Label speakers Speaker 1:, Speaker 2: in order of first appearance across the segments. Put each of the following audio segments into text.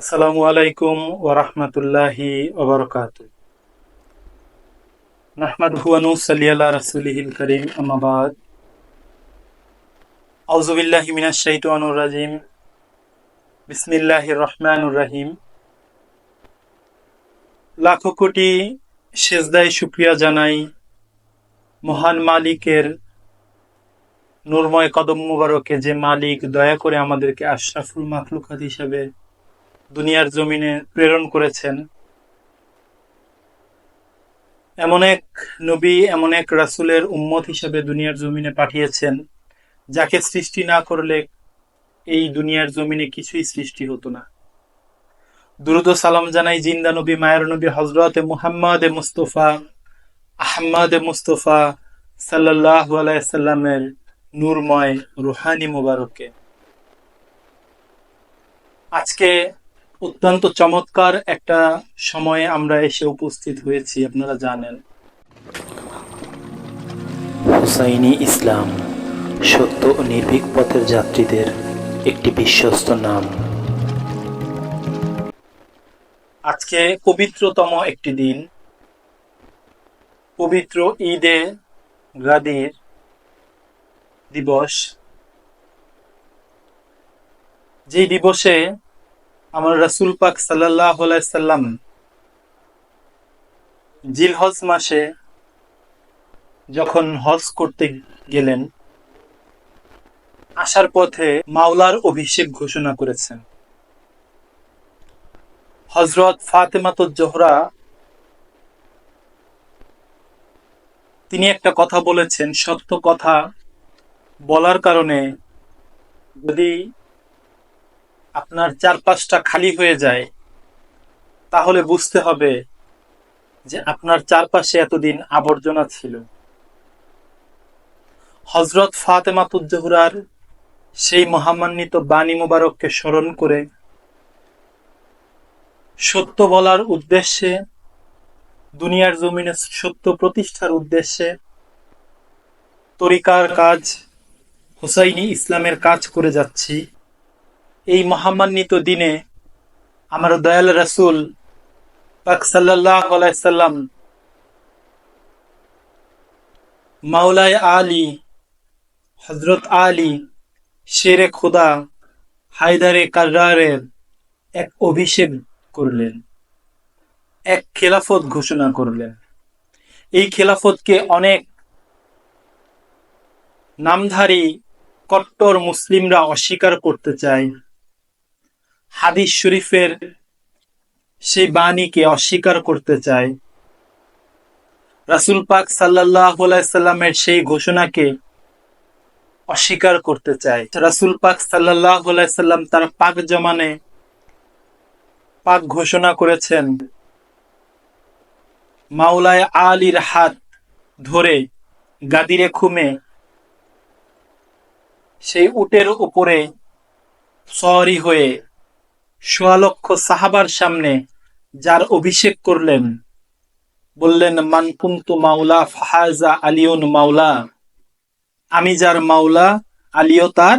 Speaker 1: আসসালামু আলাইকুম ওরহমতুল্লাহি ওবরকাত নাহমাদ হুয়ানু সাল্লিয়াল্লাহ রাসূলিহিল করিম আমাবাদ আউযু বিল্লাহি মিনাশ শাইতানির রাজিম। বিসমিল্লাহির রহমানির রহিম। লাখো কোটি সেজদায় শুকরিয়া জানাই মহান মালিকের নূরময় কদম মুবারকে যে মালিক দয়া করে আমাদেরকে আশরাফুল মাখলুকাত হিসাবে দুনিয়ার জমিনে প্রেরণ করেছেন। এমন এক নবী, এমন এক রাসূলের উম্মত হিসাবে দুনিয়ার জমিনে পাঠিয়েছেন, যাকে সৃষ্টি না করলে এই দুনিয়ার জমিনে কিছুই সৃষ্টি হতো না। দুরুদ সালাম জানাই জিন্দা নবী, মায়ের নবী হজরত মুহাম্মদ মুস্তফা আহমদ মুস্তফা সাল্লাহ আলাইসাল্লামের নূরময় রুহানি মুবারককে। আজকে অত্যন্ত চমৎকার একটা সময়ে আমরা এসে উপস্থিত হয়েছি আপনারা জানেন।
Speaker 2: হুসাইনি ইসলাম সত্য ও নির্ভীক পথের যাত্রীদের একটি বিশ্বস্ত নাম।
Speaker 1: আজকে পবিত্রতম একটি দিন। পবিত্র ঈদে গাদির দিবস। যে দিবসে আমার রাসুল পাক সাল্লাম জিলহজ মাসে যখন হজ করতে গেলেন, আসার পথে মাওলার অভিষেক ঘোষণা করেছেন। হজরত ফাতেমাত জোহরা তিনি একটা কথা বলেছেন, সত্য কথা বলার কারণে যদি আপনার চারপাশটা খালি হয়ে যায়, তাহলে বুঝতে হবে যে আপনার চারপাশে এতদিন আবর্জনা ছিল। হজরত ফাতেমা ফাতেমাতুজ্জোহরার সেই মহামান্বিত বাণী মোবারককে স্মরণ করে সত্য বলার উদ্দেশ্যে, দুনিয়ার জমিনে সত্য প্রতিষ্ঠার উদ্দেশ্যে তরিকার কাজ, হুসাইনি ইসলামের কাজ করে যাচ্ছি। এই মহামান্বিত দিনে আমার দয়াল রাসুল পাক মাওলায় আলী হজরত আলী, শেরে খুদা, হায়দারে কার্রারের এক অভিষেক করলেন। এক খেলাফত ঘোষণা করলেন। এই খেলাফতকে অনেক নামধারী কট্টর মুসলিমরা অস্বীকার করতে চায়। হাদিস শরীফের সেই বাণীকে অস্বীকার করতে চায়। রাসুল পাক সাল্লাহ সাল্লামের সেই ঘোষণাকে অস্বীকার করতে চায়। রাসুল পাক সাল্লাহ সাল্লাম তার পাক জমানে পাক ঘোষণা করেছেন, মাওলায় আলীর হাত ধরে গাদিরে খুমে সেই উটের উপরে সরি হয়ে সোয়ালক্ষ সাহাবার সামনে যার অভিষেক করলেন। বললেন মানকুন্তু মাওলা, ফাহাজা আলিউন মাওলা। আমি যার মাওলা, আলিও তার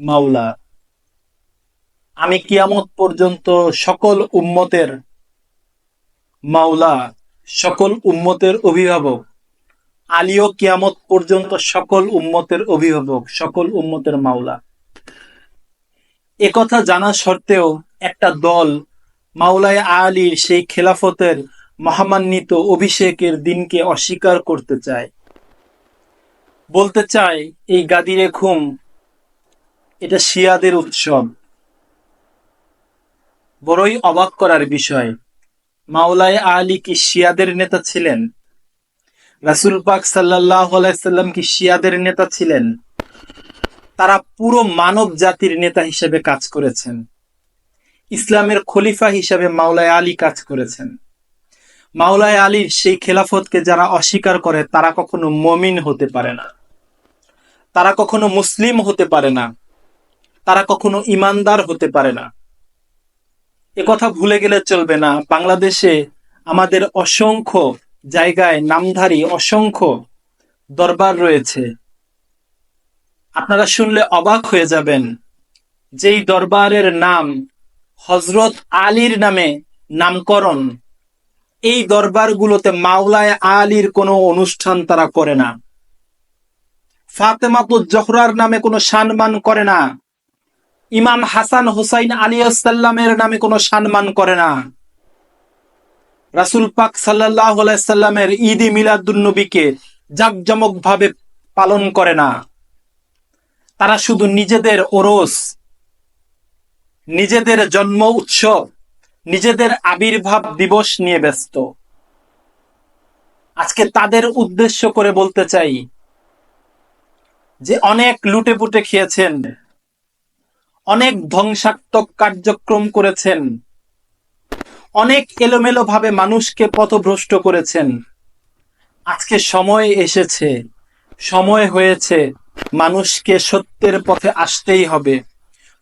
Speaker 1: মাওলা। আমি কিয়ামত পর্যন্ত সকল উম্মতের মাওলা, সকল উম্মতের অভিভাবক। আলিও কিয়ামত পর্যন্ত সকল উম্মতের অভিভাবক, সকল উম্মতের মাওলা। একথা জানা সত্ত্বেও একটা দল মাওলায় আলীর সেই খেলাফতের মহামান্বিত অভিষেকের দিনকে অস্বীকার করতে চায়। বলতে চায়, এই গাদিরে ঘুম, এটা শিয়াদের উৎসব। বড়ই অবাক করার বিষয়, মাওলায় আলী কি শিয়াদের নেতা ছিলেন? রাসুল পাক সাল্লাহ আলাইসাল্লাম কি শিয়াদের নেতা ছিলেন? তারা পুরো মানব জাতির নেতা হিসেবে কাজ করেছেন। ইসলামের খলিফা হিসেবে মাওলায় আলী কাজ করেছেন। মাওলায় আলীর সেই খেলাফতকে যারা অস্বীকার করে, তারা কখনো মমিন হতে পারে না। তারা কখনো মুসলিম হতে পারে না। তারা কখনো ইমানদার হতে পারে না। এ কথা ভুলে গেলে চলবে না। বাংলাদেশে আমাদের অসংখ্য জায়গায় নামধারী, অসংখ্য দরবার রয়েছে। আপনারা শুনলে অবাক হয়ে যাবেন যেই দরবারের নাম হজরত আলীর নামে নামকরণ। এই দরবারগুলোতে মাওলায় আলীর কোনো অনুষ্ঠান তারা করে না। ফাতেমাতুজ জহরার নামে কোনো সম্মান করে না। ইমাম হাসান হুসাইন আলী সাল্লামের নামে কোনো সম্মান করে না। রাসুল পাক সাল্লাহ সাল্লামের ঈদ মিলাদুন্নবীকে জাকজমক ভাবে পালন করে না। তারা শুধু নিজেদের ওরস, নিজেদের জন্ম উৎসব, নিজেদের আবির্ভাব দিবস নিয়ে ব্যস্ত। আজকে তাদের উদ্দেশ্য করে বলতে চাই যে অনেক লুটে পুটে খেয়েছেন, অনেক ধ্বংসাত্মক কার্যক্রম করেছেন, অনেক এলোমেলো ভাবে মানুষকে পথভ্রষ্ট করেছেন। আজকে সময় এসেছে, সময় হয়েছে। মানুষকে সত্যের পথে আসতেই হবে।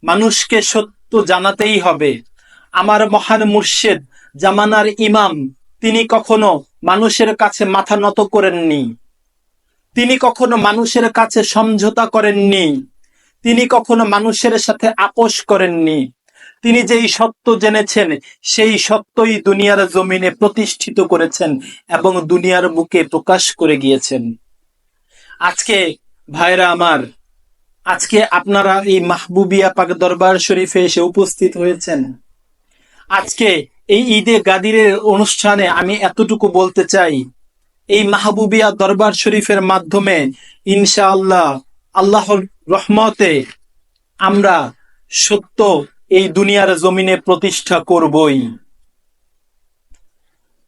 Speaker 1: মানুষকে সত্য জানাতেই হবে। আমার মহান মুর্শেদ জামানার ইমাম, তিনি কখনো মানুষের কাছে মাথা নত করেননি। তিনি কখনো মানুষের কাছে সমঝোতা করেননি। তিনি কখনো মানুষের সাথে আপোষ করেননি। তিনি যেই সত্য জেনেছেন, সেই সত্যই দুনিয়ার জমিনে প্রতিষ্ঠিত করেছেন এবং দুনিয়ার বুকে প্রকাশ করে গিয়েছেন। আজকে ভাইরা আমার, আজকে আপনারা এই মাহবুবিয়া পাক দরবার শরীফে এসে উপস্থিত হয়েছেন। আজকে এই ঈদে গাদিরের অনুষ্ঠানে আমি এতটুকু বলতে চাই, এই মাহবুবিয়া দরবার শরীফের মাধ্যমে ইনশাআল্লাহ আল্লাহর রহমতে আমরা সত্য এই দুনিয়ার জমিনে প্রতিষ্ঠা করবই।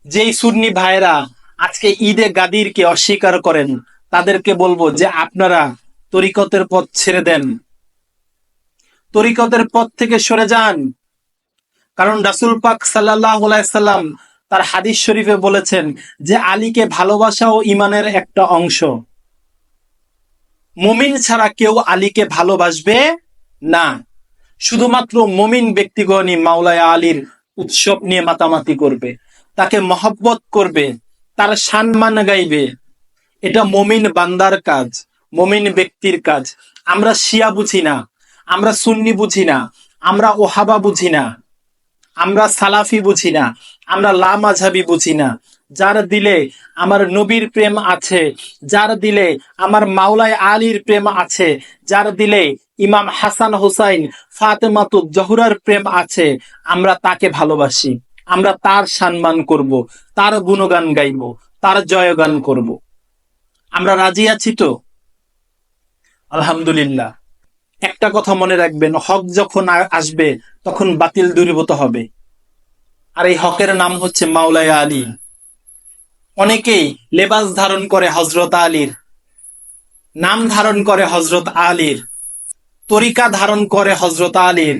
Speaker 1: যেই সুন্নি ভাইরা আজকে ঈদে গাদিরকে অস্বীকার করেন তাদেরকে বলব যে আপনারা তরিকতের পথ ছেড়ে দেন। তরিকতের পথ থেকে সরে যান। কারণ রাসুল পাক সাল্লাম তার হাদিস শরীফে বলেছেন যে আলীকে ভালোবাসা ও ইমানের একটা অংশ। মুমিন ছাড়া কেউ আলীকে ভালোবাসবে না। শুধুমাত্র মুমিন ব্যক্তিগণই মাওলায় আলীর উৎসব নিয়ে মাতামাতি করবে, তাকে মহব্বত করবে, তার সম্মান গাইবে। এটা মমিন বান্দার কাজ, মমিন ব্যক্তির কাজ। আমরা শিয়া বুঝি না, আমরা সুন্নি বুঝি না, আমরা ওহাবা বুঝি না, আমরা সালাফি বুঝি না, আমরা লামাঝাবি বুঝি না। যার দিলে আমার নবীর প্রেম আছে, যার দিলে আমার মাওলায় আলীর প্রেম আছে, যার দিলে ইমাম হাসান হুসাইন ফাতেমাতু জহুরার প্রেম আছে, আমরা তাকে ভালোবাসি। আমরা তার সম্মান করব, তার গুণগান গাইব, তার জয়গান করব। আমরা রাজি আছি তো? আলহামদুলিল্লাহ। একটা কথা মনে রাখবেন, হক যখন আসবে, তখন বাতিল দূরীভূত হবে। আর এই হকের নাম হচ্ছে মাওলায় আলী। অনেকেই লেবাস ধারণ করে হজরত আলীর, নাম ধারণ করে হজরত আলীর, তরিকা ধারণ করে হজরত আলীর,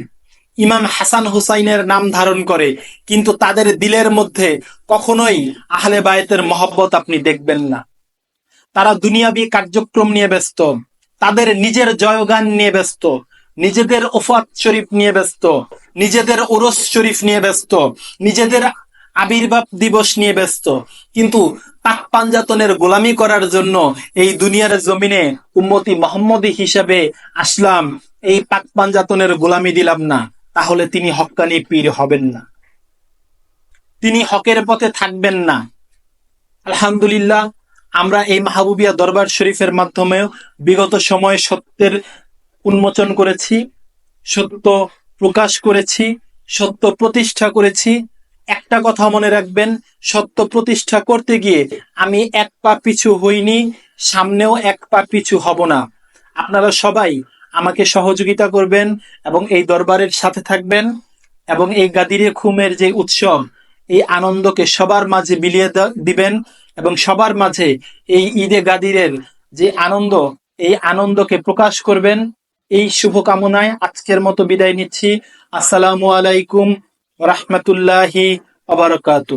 Speaker 1: ইমাম হাসান হুসাইনের নাম ধারণ করে, কিন্তু তাদের দিলের মধ্যে কখনোই আহলে বায়েতের মহব্বত আপনি দেখবেন না। তারা দুনিয়াবি কার্যক্রম নিয়ে ব্যস্ত। তাদের নিজের জয়গান নিয়ে ব্যস্ত। নিজেদের ওফাত শরীফ নিয়ে ব্যস্ত। নিজেদের ওরস শরীফ নিয়ে ব্যস্ত। নিজেদের আবির্ভাব দিবস নিয়ে ব্যস্ত। কিন্তু পাক পাঞ্জাতনের গোলামি করার জন্য এই দুনিয়ার জমিনে উম্মতি মোহাম্মদী হিসাবে আসলাম। এই পাক পাঞ্জাতনের গোলামি দিলাম না। তাহলে তিনি হক্কানি পীর হবেন না। তিনি হকের পথে থাকবেন না। আলহামদুলিল্লাহ আমরা এই মাহবুবিয়া দরবার শরীফের মাধ্যমে বিগত সময়ে সত্যের উন্মোচন করেছি, সত্য প্রকাশ করেছি, সত্য প্রতিষ্ঠা করেছি। একটা কথা মনে রাখবেন, সত্য প্রতিষ্ঠা করতে গিয়ে আমি এক পা পিছু হইনি, সামনেও এক পা পিছু হব না। আপনারা সবাই আমাকে সহযোগিতা করবেন এবং এই দরবারের সাথে থাকবেন এবং এই গাদিরে খুমের যে উৎসব, এই আনন্দকে সবার মাঝে মিলিয়ে দিবেন। এবং সবার মাঝে এই ঈদে গাদিরের যে আনন্দ, এই আনন্দকে প্রকাশ করবেন। এই শুভকামনায় আজকের মতো বিদায় নিচ্ছি। আসসালামু আলাইকুম রহমতুল্লাহি আবরকাতু